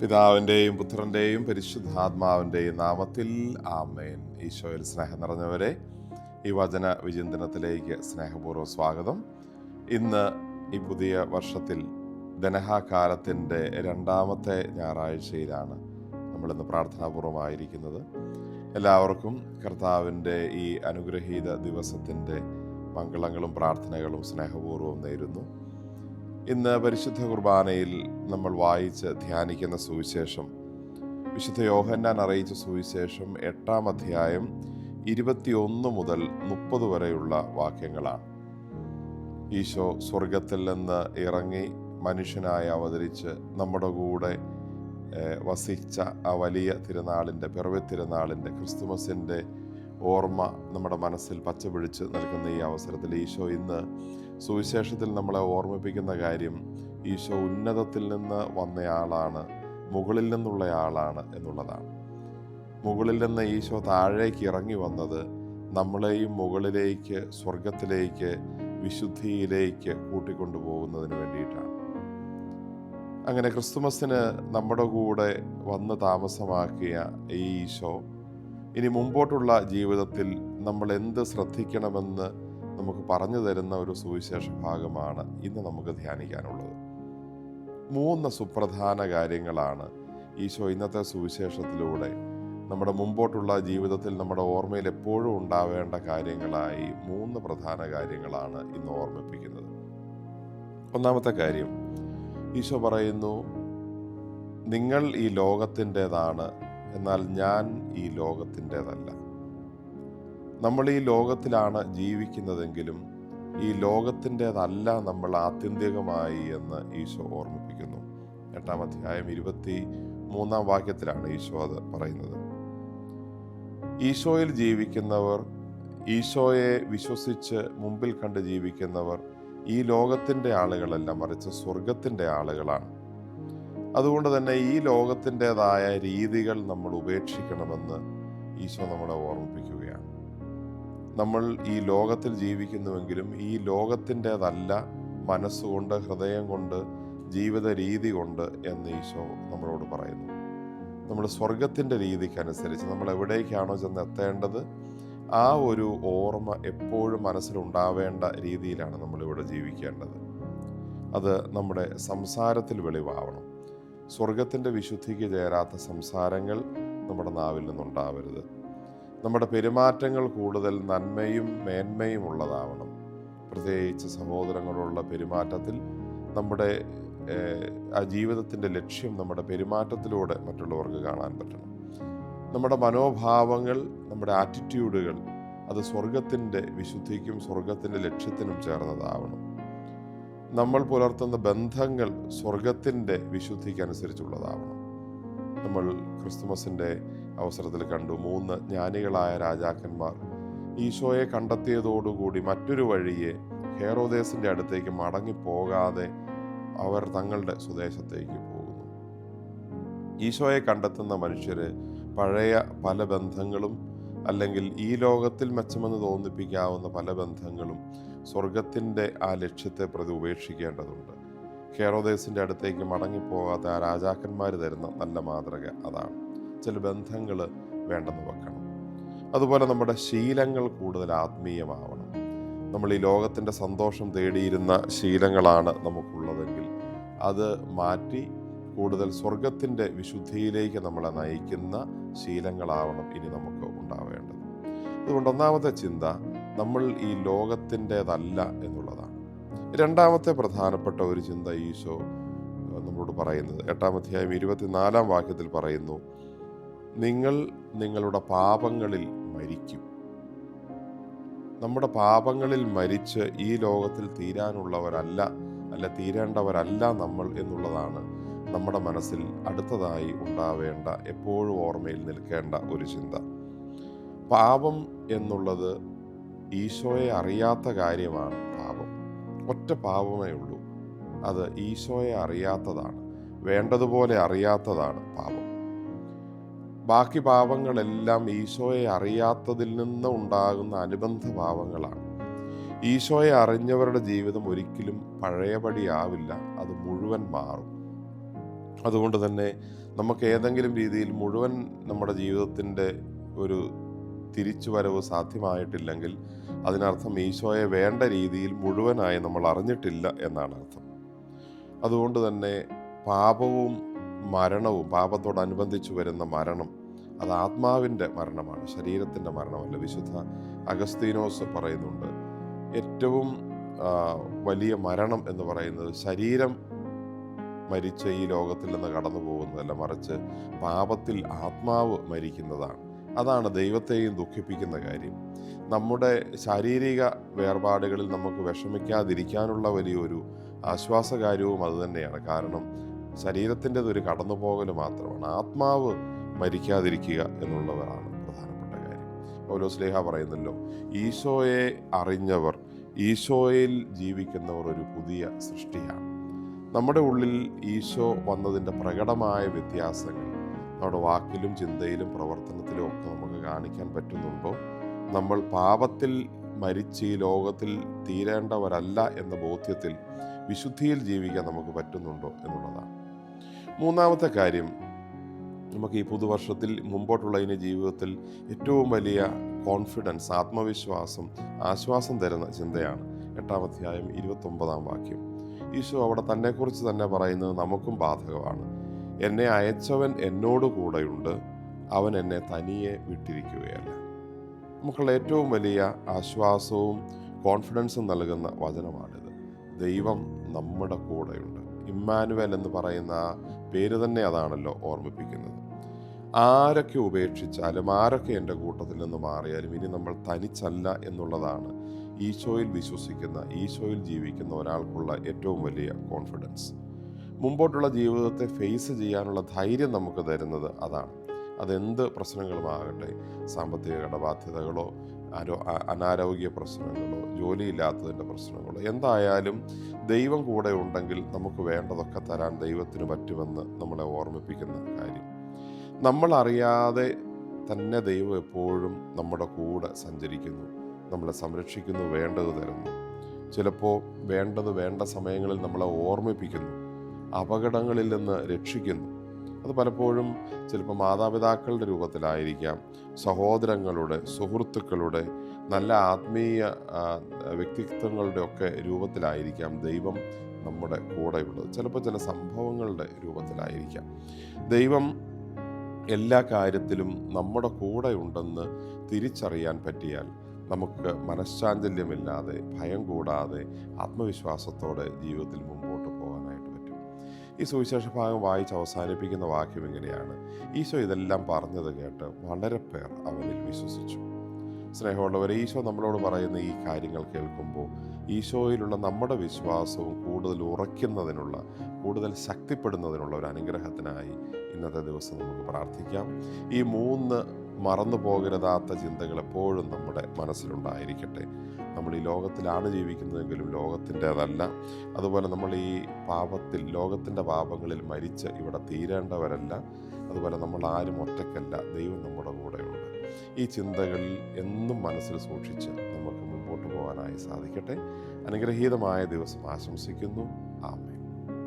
പിതാവിന്റെയും പുത്രന്റെയും പരിശുദ്ധാത്മാവിന്റെയും നാമത്തിൽ ആമേൻ. ഈശോയിൽ സ്നേഹം നിറഞ്ഞവരെ ഈ വചന വിചിന്തനത്തിലേക്ക് സ്നേഹപൂർവം സ്വാഗതം. ഇന്ന് ഈ പുതിയ വർഷത്തിൽ ധനഹാകാലത്തിന്റെ രണ്ടാമത്തെ ഞായറാഴ്ചയിലാണ് നമ്മളിന്ന് പ്രാർത്ഥനാപൂർവമായിരിക്കുന്നത്. എല്ലാവർക്കും കർത്താവിന്റെ ഈ അനുഗ്രഹീത ദിവസത്തിന്റെ മംഗളങ്ങളും പ്രാർത്ഥനകളും സ്നേഹപൂർവം നേരുന്നു. ഇന്ന് പരിശുദ്ധ കുർബാനയിൽ നമ്മൾ വായിച്ച് ധ്യാനിക്കുന്ന സുവിശേഷം വിശുദ്ധ യോഹന്നാൻ അറിയിച്ച സുവിശേഷം എട്ടാം അധ്യായം ഇരുപത്തിയൊന്ന് മുതൽ മുപ്പത് വരെയുള്ള വാക്യങ്ങളാണ്. ഈശോ സ്വർഗത്തിൽ നിന്ന് ഇറങ്ങി മനുഷ്യനായി അവതരിച്ച് നമ്മുടെ കൂടെ വസിച്ച ആ വലിയ തിരുനാളിന്റെ പിറവി തിരുനാളിന്റെ ക്രിസ്തുമസിന്റെ ഓർമ്മ നമ്മുടെ മനസ്സിൽ പച്ചപിടിച്ച് നൽകുന്ന ഈ അവസരത്തിൽ ഈശോ ഇന്ന് സുവിശേഷത്തിൽ നമ്മളെ ഓർമ്മിപ്പിക്കുന്ന കാര്യം ഈശോ ഉന്നതത്തിൽ നിന്ന് വന്നയാളാണ് മുകളിൽ നിന്നുള്ളയാളാണ് എന്നുള്ളതാണ്. മുകളിൽ നിന്ന് ഈശോ താഴേക്ക് ഇറങ്ങി വന്നത് നമ്മളെയും മുകളിലേക്ക് സ്വർഗത്തിലേക്ക് വിശുദ്ധിയിലേക്ക് കൂട്ടിക്കൊണ്ടുപോകുന്നതിന് വേണ്ടിയിട്ടാണ്. അങ്ങനെ ക്രിസ്തുമസിന് നമ്മുടെ കൂടെ വന്ന് താമസമാക്കിയ ഈ ഈശോ ഇനി മുമ്പോട്ടുള്ള ജീവിതത്തിൽ നമ്മൾ എന്ത് ശ്രദ്ധിക്കണമെന്ന് നമുക്ക് പറഞ്ഞു തരുന്ന ഒരു സുവിശേഷ ഭാഗമാണ് ഇന്ന് നമുക്ക് ധ്യാനിക്കാനുള്ളത്. മൂന്ന് സുപ്രധാന കാര്യങ്ങളാണ് ഈശോ ഇന്നത്തെ സുവിശേഷത്തിലൂടെ നമ്മുടെ മുമ്പോട്ടുള്ള ജീവിതത്തിൽ നമ്മുടെ ഓർമ്മയിൽ എപ്പോഴും ഉണ്ടാവേണ്ട കാര്യങ്ങളായി മൂന്ന് പ്രധാന കാര്യങ്ങളാണ് ഇന്ന് ഓർമ്മിപ്പിക്കുന്നത്. ഒന്നാമത്തെ കാര്യം ഈശോ പറയുന്നു നിങ്ങൾ ഈ ലോകത്തിന്റെതാണ് എന്നാൽ ഞാൻ ഈ ലോകത്തിന്റെതല്ല. നമ്മൾ ഈ ലോകത്തിലാണ് ജീവിക്കുന്നതെങ്കിലും ഈ ലോകത്തിന്റെതല്ല നമ്മൾ ആത്യന്തികമായി എന്ന് ഈശോ ഓർമ്മിപ്പിക്കുന്നു. എട്ടാം അധ്യായം ഇരുപത്തി മൂന്നാം വാക്യത്തിലാണ് ഈശോ അത് പറയുന്നത്. ഈശോയിൽ ജീവിക്കുന്നവർ ഈശോയെ വിശ്വസിച്ച് മുമ്പിൽ കണ്ട് ജീവിക്കുന്നവർ ഈ ലോകത്തിന്റെ ആളുകളല്ല മറിച്ച് സ്വർഗത്തിന്റെ ആളുകളാണ്. അതുകൊണ്ട് തന്നെ ഈ ലോകത്തിന്റെതായ രീതികൾ നമ്മൾ ഉപേക്ഷിക്കണമെന്ന് ഈശോ നമ്മളെ ഓർമ്മിപ്പിക്കുകയാണ്. നമ്മൾ ഈ ലോകത്തിൽ ജീവിക്കുന്നുവെങ്കിലും ഈ ലോകത്തിന്റെതല്ല മനസ്സുകൊണ്ട് ഹൃദയം കൊണ്ട് ജീവിത രീതി കൊണ്ട് എന്ന് ഈശോ നമ്മളോട് പറയുന്നു. നമ്മൾ സ്വർഗത്തിന്റെ രീതിക്കനുസരിച്ച് നമ്മൾ എവിടേക്കാണോ ചെന്ന് എത്തേണ്ടത് ആ ഒരു ഓർമ്മ എപ്പോഴും മനസ്സിലുണ്ടാവേണ്ട രീതിയിലാണ് നമ്മളിവിടെ ജീവിക്കേണ്ടത്. അത് നമ്മുടെ സംസാരത്തിൽ വെളിവാവണം. സ്വർഗത്തിന്റെ വിശുദ്ധിക്ക് ചേരാത്ത സംസാരങ്ങൾ നമ്മുടെ നാവിൽ നിന്നുണ്ടാവരുത്. നമ്മുടെ പെരുമാറ്റങ്ങൾ കൂടുതൽ നന്മയും മേന്മയും ഉള്ളതാവണം. പ്രത്യേകിച്ച് സഹോദരങ്ങളുള്ള പെരുമാറ്റത്തിൽ നമ്മുടെ ആ ജീവിതത്തിന്റെ ലക്ഷ്യം നമ്മുടെ പെരുമാറ്റത്തിലൂടെ മറ്റുള്ളവർക്ക് കാണാൻ പറ്റണം. നമ്മുടെ മനോഭാവങ്ങൾ നമ്മുടെ ആറ്റിറ്റ്യൂഡുകൾ അത് സ്വർഗത്തിന്റെ വിശുദ്ധിക്കും സ്വർഗത്തിന്റെ ലക്ഷ്യത്തിനും ചേർന്നതാവണം. നമ്മൾ പുലർത്തുന്ന ബന്ധങ്ങൾ സ്വർഗത്തിന്റെ വിശുദ്ധിക്കനുസരിച്ചുള്ളതാവണം. നമ്മൾ ക്രിസ്തുമസിന്റെ അവസരത്തിൽ കണ്ടു. മൂന്ന് ജ്ഞാനികളായ രാജാക്കന്മാർ ഈശോയെ കണ്ടെത്തിയതോടുകൂടി മറ്റൊരു വഴിയെ ഹേറോദേസിന്റെ അടുത്തേക്ക് മടങ്ങിപ്പോകാതെ അവർ തങ്ങളുടെ സ്വദേശത്തേക്ക് പോകുന്നു. ഈശോയെ കണ്ടെത്തുന്ന മനുഷ്യര് പഴയ പല ബന്ധങ്ങളും അല്ലെങ്കിൽ ഈ ലോകത്തിൽ മെച്ചമെന്ന് തോന്നിപ്പിക്കാവുന്ന പല ബന്ധങ്ങളും സ്വർഗത്തിന്റെ ആ ലക്ഷ്യത്തെ പ്രതി ഉപേക്ഷിക്കേണ്ടതുണ്ട്. ഹേറോദേസിന്റെ അടുത്തേക്ക് മടങ്ങിപ്പോകാത്ത ആ രാജാക്കന്മാർ തരുന്ന നല്ല മാതൃക അതാണ്. ചില ബന്ധങ്ങൾ വേണ്ടെന്ന് വെക്കണം. അതുപോലെ നമ്മുടെ ശീലങ്ങൾ കൂടുതൽ ആത്മീയമാവണം. നമ്മൾ ഈ ലോകത്തിന്റെ സന്തോഷം തേടിയിരുന്ന ശീലങ്ങളാണ് നമുക്കുള്ളതെങ്കിൽ അത് മാറ്റി കൂടുതൽ സ്വർഗത്തിന്റെ വിശുദ്ധിയിലേക്ക് നമ്മളെ നയിക്കുന്ന ശീലങ്ങളാവണം ഇനി നമുക്ക് ഉണ്ടാവേണ്ടത്. അതുകൊണ്ട് ഒന്നാമത്തെ ചിന്ത നമ്മൾ ഈ ലോകത്തിന്റെതല്ല എന്നുള്ളതാണ്. രണ്ടാമത്തെ പ്രധാനപ്പെട്ട ഒരു ചിന്ത ഈശോ നമ്മളോട് പറയുന്നത്. എട്ടാം അധ്യായം ഇരുപത്തിനാലാം വാക്യത്തിൽ പറയുന്നു നിങ്ങൾ നിങ്ങളുടെ പാപങ്ങളിൽ മരിക്കും. നമ്മുടെ പാപങ്ങളിൽ മരിച്ച് ഈ ലോകത്തിൽ തീരാനുള്ളവരല്ല അല്ല തീരേണ്ടവരല്ല നമ്മൾ എന്നുള്ളതാണ് നമ്മുടെ മനസ്സിൽ അടുത്തതായി ഉണ്ടാവേണ്ട എപ്പോഴും ഓർമ്മയിൽ നിൽക്കേണ്ട ഒരു ചിന്ത. പാപം എന്നുള്ളത് ഈശോയെ അറിയാത്ത കാര്യമാണ് പാപം. ഒറ്റ പാപമേ ഉള്ളൂ. അത് ഈശോയെ അറിയാത്തതാണ്. വേണ്ടതുപോലെ അറിയാത്തതാണ് പാപം. ബാക്കി പാപങ്ങളെല്ലാം ഈശോയെ അറിയാത്തതിൽ നിന്ന് ഉണ്ടാകുന്ന അനുബന്ധ പാപങ്ങളാണ്. ഈശോയെ അറിഞ്ഞവരുടെ ജീവിതം ഒരിക്കലും പഴയപടിയാവില്ല. അത് മുഴുവൻ മാറും. അതുകൊണ്ട് തന്നെ നമുക്ക് ഏതെങ്കിലും രീതിയിൽ മുഴുവൻ നമ്മുടെ ജീവിതത്തിന്റെ ഒരു തിരിച്ചുവരവ് സാധ്യമായിട്ടില്ലെങ്കിൽ അതിനർത്ഥം ഈശോയെ വേണ്ട രീതിയിൽ മുഴുവനായി നമ്മൾ അറിഞ്ഞിട്ടില്ല എന്നാണ് അർത്ഥം. അതുകൊണ്ട് തന്നെ പാപവും മരണവും പാപത്തോടനുബന്ധിച്ച് വരുന്ന മരണം അത് ആത്മാവിന്റെ മരണമാണ് ശരീരത്തിന്റെ മരണമല്ല. വിശുദ്ധ അഗസ്തീനോസ് പറയുന്നുണ്ട് ഏറ്റവും വലിയ മരണം എന്ന് പറയുന്നത് ശരീരം മരിച്ച ഈ ലോകത്തിൽ നിന്ന് കടന്നു പോകുന്നതല്ല മറിച്ച് പാപത്തിൽ ആത്മാവ് മരിക്കുന്നതാണ്. അതാണ് ദൈവത്തെയും ദുഃഖിപ്പിക്കുന്ന കാര്യം. നമ്മുടെ ശാരീരിക വേർപാടുകളിൽ നമുക്ക് വിഷമിക്കാതിരിക്കാനുള്ള വലിയൊരു ആശ്വാസകാര്യവും അതുതന്നെയാണ് കാരണം ശരീരത്തിന്റെത് ഒരു കടന്നുപോകൽ മാത്രമാണ്. ആത്മാവ് മരിക്കാതിരിക്കുക എന്നുള്ളതാണ് പ്രധാനപ്പെട്ട കാര്യം. സ്നേഹ പറയുന്നല്ലോ ഈശോയെ അറിഞ്ഞവർ ഈശോയിൽ ജീവിക്കുന്നവർ ഒരു പുതിയ സൃഷ്ടിയാണ്. നമ്മുടെ ഉള്ളിൽ ഈശോ വന്നതിന്റെ പ്രകടമായ വ്യത്യാസങ്ങൾ നമ്മുടെ വാക്കിലും ചിന്തയിലും പ്രവർത്തനത്തിലും ഒക്കെ നമുക്ക് കാണിക്കാൻ പറ്റുന്നുണ്ടോ? നമ്മൾ പാപത്തിൽ മരിച്ച് ഈ ലോകത്തിൽ തീരേണ്ടവരല്ല എന്ന ബോധ്യത്തിൽ വിശുദ്ധിയിൽ ജീവിക്കാൻ നമുക്ക് പറ്റുന്നുണ്ടോ എന്നുള്ളതാണ്. മൂന്നാമത്തെ കാര്യം നമുക്ക് ഈ പുതുവർഷത്തിൽ മുമ്പോട്ടുള്ള ഇനി ജീവിതത്തിൽ ഏറ്റവും വലിയ കോൺഫിഡൻസ് ആത്മവിശ്വാസം ആശ്വാസം തരുന്ന ചിന്തയാണ് എട്ടാം അധ്യായം ഇരുപത്തൊമ്പതാം വാക്യം. ഈശോ അവിടെ തന്നെക്കുറിച്ച് തന്നെ പറയുന്നത് നമുക്കും ബാധകമാണ്. എന്നെ അയച്ചവൻ എന്നോട് കൂടെയുണ്ട്. അവൻ എന്നെ തനിയെ വിട്ടിരിക്കുകയല്ല. നമുക്കുള്ള ഏറ്റവും വലിയ ആശ്വാസവും കോൺഫിഡൻസും നൽകുന്ന വചനമാണിത്. ദൈവം നമ്മുടെ കൂടെയുണ്ട്. ഇമ്മാനുവൽ എന്ന് പറയുന്ന പേര് തന്നെ അതാണല്ലോ ഓർമ്മിപ്പിക്കുന്നത്. ആരൊക്കെ ഉപേക്ഷിച്ചാലും ആരൊക്കെ എന്റെ കൂട്ടത്തിൽ നിന്ന് മാറിയാലും ഇനി നമ്മൾ തനിച്ചല്ല എന്നുള്ളതാണ് ഈശോയിൽ വിശ്വസിക്കുന്ന ഈശോയിൽ ജീവിക്കുന്ന ഒരാൾക്കുള്ള ഏറ്റവും വലിയ കോൺഫിഡൻസ് മുമ്പോട്ടുള്ള ജീവിതത്തെ ഫേസ് ചെയ്യാനുള്ള ധൈര്യം നമുക്ക് തരുന്നത് അതാണ്. അതെന്ത് പ്രശ്നങ്ങളുമാകട്ടെ? സാമ്പത്തിക കടബാധ്യതകളോ ആരോ അനാരോഗ്യ പ്രശ്നങ്ങളോ ജോലിയില്ലാത്തതിന്റെ പ്രശ്നങ്ങളോ എന്തായാലും ദൈവം കൂടെ ഉണ്ടെങ്കിൽ നമുക്ക് വേണ്ടതൊക്കെ തരാൻ ദൈവത്തിന് പറ്റുമെന്ന് നമ്മളെ ഓർമ്മിപ്പിക്കുന്ന കാര്യം. നമ്മൾ അറിയാതെ തന്നെ ദൈവം എപ്പോഴും നമ്മുടെ കൂടെ സഞ്ചരിക്കുന്നു നമ്മളെ സംരക്ഷിക്കുന്നു വേണ്ടത് തരുന്നു. ചിലപ്പോൾ വേണ്ടത് വേണ്ട സമയങ്ങളിൽ നമ്മളെ ഓർമ്മിപ്പിക്കുന്നു. അപകടങ്ങളിൽ നിന്ന് രക്ഷിക്കുന്നു. അത് പലപ്പോഴും ചിലപ്പോൾ മാതാപിതാക്കളുടെ രൂപത്തിലായിരിക്കാം. സഹോദരങ്ങളുടെ സുഹൃത്തുക്കളുടെ നല്ല ആത്മീയ വ്യക്തിത്വങ്ങളുടെ ഒക്കെ രൂപത്തിലായിരിക്കാം ദൈവം നമ്മുടെ കൂടെയുള്ളത്. ചിലപ്പോൾ ചില സംഭവങ്ങളുടെ രൂപത്തിലായിരിക്കാം. ദൈവം എല്ലാ കാര്യത്തിലും നമ്മുടെ കൂടെ ഉണ്ടെന്ന് തിരിച്ചറിയാൻ പറ്റിയാൽ നമുക്ക് മനഃശാഞ്ചല്യമില്ലാതെ ഭയം കൂടാതെ ആത്മവിശ്വാസത്തോടെ ജീവിതത്തിൽ മുമ്പോട്ട് ഈ സുവിശേഷ ഭാഗം വായിച്ച് അവസാനിപ്പിക്കുന്ന വാക്യം ഇങ്ങനെയാണ്. ഈശോ ഇതെല്ലാം പറഞ്ഞത് കേട്ട് വളരെ പേർ അവനിൽ വിശ്വസിച്ചു. സ്നേഹമുള്ളവരെ ഈശോ നമ്മളോട് പറയുന്ന ഈ കാര്യങ്ങൾ കേൾക്കുമ്പോൾ ഈശോയിലുള്ള നമ്മുടെ വിശ്വാസവും കൂടുതൽ ഉറയ്ക്കുന്നതിനുള്ള കൂടുതൽ ശക്തിപ്പെടുന്നതിനുള്ള ഒരു അനുഗ്രഹത്തിനായി ഇന്നത്തെ ദിവസം നമുക്ക് പ്രാർത്ഥിക്കാം. ഈ മൂന്ന് മറന്നു പോകരുതാത്ത ചിന്തകൾ എപ്പോഴും നമ്മുടെ മനസ്സിലുണ്ടായിരിക്കട്ടെ. നമ്മൾ ഈ ലോകത്തിലാണ് ജീവിക്കുന്നതെങ്കിലും ലോകത്തിന്റെതല്ല. അതുപോലെ നമ്മൾ ഈ പാപത്തിൽ ലോകത്തിന്റെ പാപങ്ങളിൽ മരിച്ച് ഇവിടെ തീരേണ്ടവരല്ല. അതുപോലെ നമ്മൾ ആരും ഒറ്റയ്ക്കല്ല. ദൈവം നമ്മുടെ കൂടെയുണ്ട്. ഈ ചിന്തകളിൽ എന്നും മനസ്സിൽ സൂക്ഷിച്ച് നമുക്ക് മുമ്പോട്ട് പോകാനായി സാധിക്കട്ടെ. അനുഗ്രഹീതമായ ദിവസം ആശംസിക്കുന്നു. ആമേ